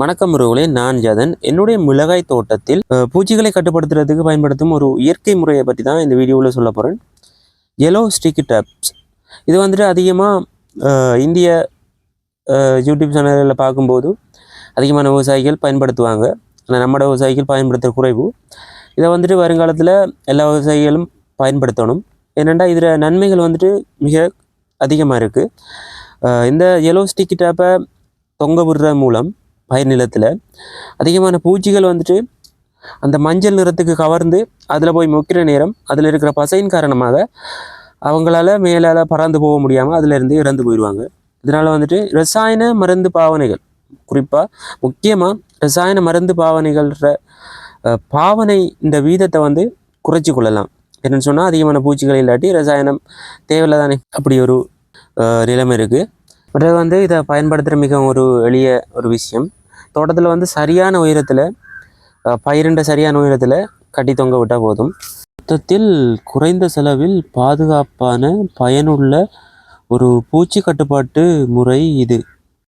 வணக்கம் உறவுகளே நான் ஜதன். என்னுடைய மிளகாய் தோட்டத்தில் பூச்சிகளை கட்டுப்படுத்துறதுக்கு பயன்படுத்தும் ஒரு இயற்கை முறையை பற்றி தான் இந்த வீடியோவில் சொல்ல போகிறேன் எலோ ஸ்டிக்கி டப்ஸ் இது வந்துட்டு அதிகமாக இந்திய யூடியூப் சேனலில் பார்க்கும்போது அதிகமான விவசாயிகள் பயன்படுத்துவாங்க. ஆனால் நம்மளோட விவசாயிகள் பயன்படுத்துகிற குறைவு. இதை வந்துட்டு வருங்காலத்தில் எல்லா விவசாயிகளும் பயன்படுத்தணும். ஏனெண்டா இதில் நன்மைகள் வந்துட்டு மிக அதிகமாக இருக்குது இந்த எலோ ஸ்டிக்கி டேப்பை தொங்க விடுற மூலம் பயிர் நிலத்தில் அதிகமான பூச்சிகள் வந்துட்டு அந்த மஞ்சள் நிறத்துக்கு கவர்ந்து அதில் போய் மொக்கிற நேரம் அதில் இருக்கிற பசையின் காரணமாக அவங்களால மேலால் பறந்து போக முடியாமல் அதிலேருந்து இறந்து போயிடுவாங்க. இதனால் வந்துட்டு ரசாயன மருந்து பாவனைகள் குறிப்பாக முக்கியமாக ரசாயன மருந்து பாவனைகள்ற பாவனை இந்த வீதத்தை வந்து குறைச்சி கொள்ளலாம். என்னென்னு சொன்னால் அதிகமான பூச்சிகள் இல்லாட்டி ரசாயனம் தேவையில்லை தானே அப்படி ஒரு நிலைமை இருக்குது மற்றது வந்து இதை பயன்படுத்துகிற மிகவும் ஒரு எளிய ஒரு விஷயம். தோட்டத்தில் வந்து சரியான உயரத்தில் பயிரிண்ட சரியான உயரத்தில் கட்டி தொங்க விட்டால் போதும். மொத்தத்தில் குறைந்த செலவில் பாதுகாப்பான பயனுள்ள ஒரு பூச்சி கட்டுப்பாட்டு முறை இது.